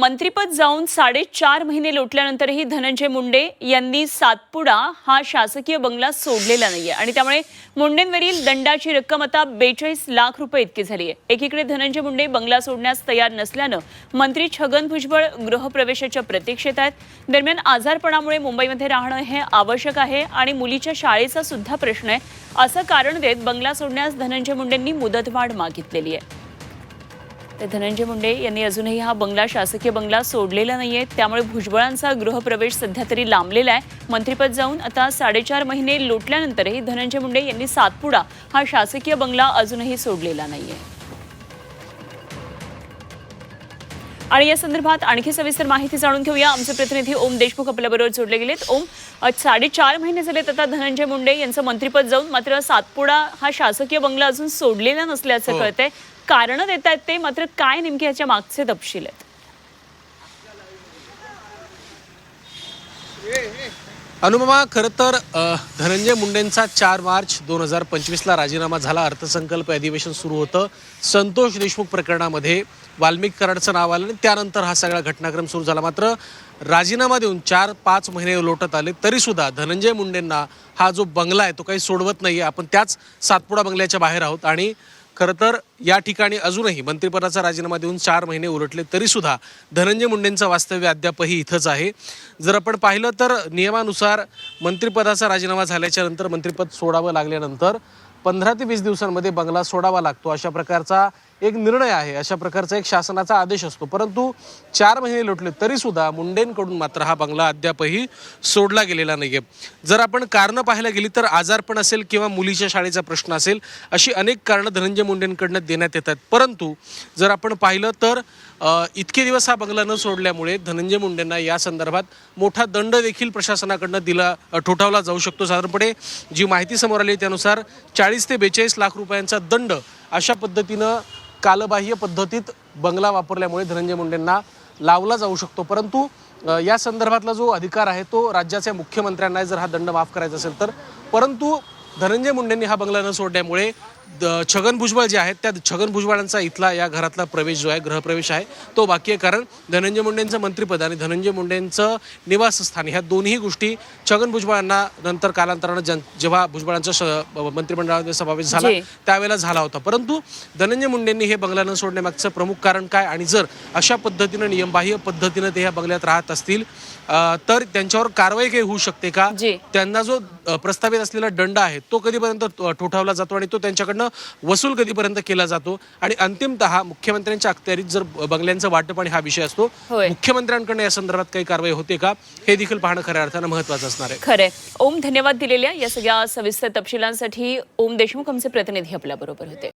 मंत्रीपद जाऊन साडेचार महिने लोटल्यानंतरही धनंजय मुंडे यांनी सातपुडा हा शासकीय बंगला सोडलेला नाहीये. आणि त्यामुळे मुंडेंवरील दंडाची रक्कम आता बेचाळीस लाख रुपये इतकी झाली आहे एकीकडे धनंजय मुंडे बंगला सोडण्यास तयार नसल्यानं मंत्री छगन भुजबळ गृहप्रवेशाच्या प्रतीक्षेत आहेत. दरम्यान आजारपणामुळे मुंबईमध्ये राहणं हे आवश्यक आहे आणि मुलीच्या शाळेचा सुद्धा प्रश्न आहे. असं कारण देत बंगला सोडण्यास धनंजय मुंडेंनी मुदतवाढ मागितलेली आहे. तर धनंजय मुंडे यांनी अजूनही हा बंगला शासकीय बंगला सोडलेला नाहीये. त्यामुळे भुजबळांचा गृहप्रवेश सध्या तरी लांबलेला आहे. मंत्रीपद जाऊन आता साडेचार महिने लोटल्यानंतरही धनंजय मुंडे यांनी सातपुडा हा शासकीय बंगला अजूनही सोडलेला नाहीये. आणि या संदर्भात आणखी सविस्तर माहिती जाणून घेऊया. आमचे प्रतिनिधी ओम देशमुख आपल्याबरोबर जोडले गेलेत. ओम साडेचार महिने झालेत आता धनंजय मुंडे यांचं मंत्रीपद जाऊन मात्र सातपुडा हा शासकीय बंगला अजून सोडलेला नसल्याचं कळतंय. कारण देत आहेत ते मात्र काय नेमके ह्याच्या मागचे तपशील आहेत? अनुपमा खरं तर धनंजय मुंडेंचा चार मार्च दोन हजार पंचवीसला राजीनामा झाला. अर्थसंकल्प अधिवेशन सुरू होतं. संतोष देशमुख प्रकरणामध्ये वाल्मिक कराडचं नाव आलं आणि त्यानंतर हा सगळा घटनाक्रम सुरू झाला. मात्र राजीनामा देऊन चार पाच महिने लोटत आले तरीसुद्धा धनंजय मुंडेंना हा जो बंगला आहे तो काही सोडवत नाही आहे आपण त्याच सातपुडा बंगल्याच्या बाहेर आहोत. आणि खरं तर या ठिकाणी अजूनही मंत्रिपदाचा राजीनामा देऊन चार महिने उलटले तरीसुद्धा धनंजय मुंडेंचं वास्तव्य अद्यापही इथंच आहे. जर आपण पाहिलं तर नियमानुसार मंत्रिपदाचा राजीनामा झाल्याच्यानंतर मंत्रिपद सोडावं लागल्यानंतर पंधरा ते वीस दिवसांमध्ये बंगला सोडावा लागतो अशा प्रकारचा एक निर्णय आहे अशा प्रकारचा एक शासनाचा आदेश असतो. परंतु चार महिने लोटले तरीसुद्धा मुंडेंकडून मात्र हा बंगला अद्यापही सोडला गेलेला नाहीये. जर आपण कारणं पाहायला गेली तर आजारपण असेल किंवा मुलीच्या शाळेचा प्रश्न असेल अशी अनेक कारणं धनंजय मुंडेंकडनं देण्यात येतात. परंतु जर आपण पाहिलं तर इतके दिवस हा बंगला न सोडल्यामुळे धनंजय मुंडेंना या संदर्भात मोठा दंड देखील प्रशासनाकडनं दिला ठोठावला जाऊ शकतो. साधारणपणे जी माहिती समोर आली त्यानुसार चाळीस ते बेचाळीस लाख रुपयांचा दंड अशा पद्धतीनं कालबाह्य पद्धतीत बंगला वापरल्यामुळे धनंजय मुंडेंना लावला जाऊ शकतो. परंतु या संदर्भातला जो अधिकार आहे तो राज्याच्या मुख्यमंत्र्यांना जर हा दंड माफ करायचा असेल तर. परंतु धनंजय मुंडेंनी हा बंगला न सोडल्यामुळे छगन भुजबळ जे आहेत त्या छगन भुजबळांचा इथला या घरातला प्रवेश जो आहे गृहप्रवेश आहे तो बाकी आहे कारण धनंजय मुंडेंचं मंत्रिपद आणि धनंजय मुंडेंचं निवासस्थान ह्या दोन्ही गोष्टी छगन भुजबळांना नंतर कालांतरानं जन जेव्हा भुजबळांचा श- मंत्रिमंडळामध्ये समावेश झाला. त्यावेळेला झाला होता परंतु धनंजय मुंडेंनी हे बंगला न सोडण्यामागचं प्रमुख कारण काय आणि जर अशा पद्धतीनं नियमबाह्य पद्धतीनं ते ह्या बंगल्यात राहत असतील तर त्यांच्यावर कारवाई काही होऊ शकते का. त्यांना जो प्रस्तावित असलेला दंड आहे तो कधीपर्यंत ठोठावला जातो आणि तो त्यांच्याकडनं वसूल कधीपर्यंत केला जातो? आणि अंतिमतः मुख्यमंत्र्यांच्या अखत्यारीत जर बंगल्यांचं वाटप आणि हा विषय असतो. मुख्यमंत्र्यांकडनं या संदर्भात काही कारवाई होते का? हे देखील पाहणं खऱ्या अर्थानं महत्वाचं असणार आहे. खरंय. ओम धन्यवाद दिलेल्या या सगळ्या सविस्तर तपशिलांसाठी ओम देशमुख आमचे प्रतिनिधी आपल्याबरोबर होते.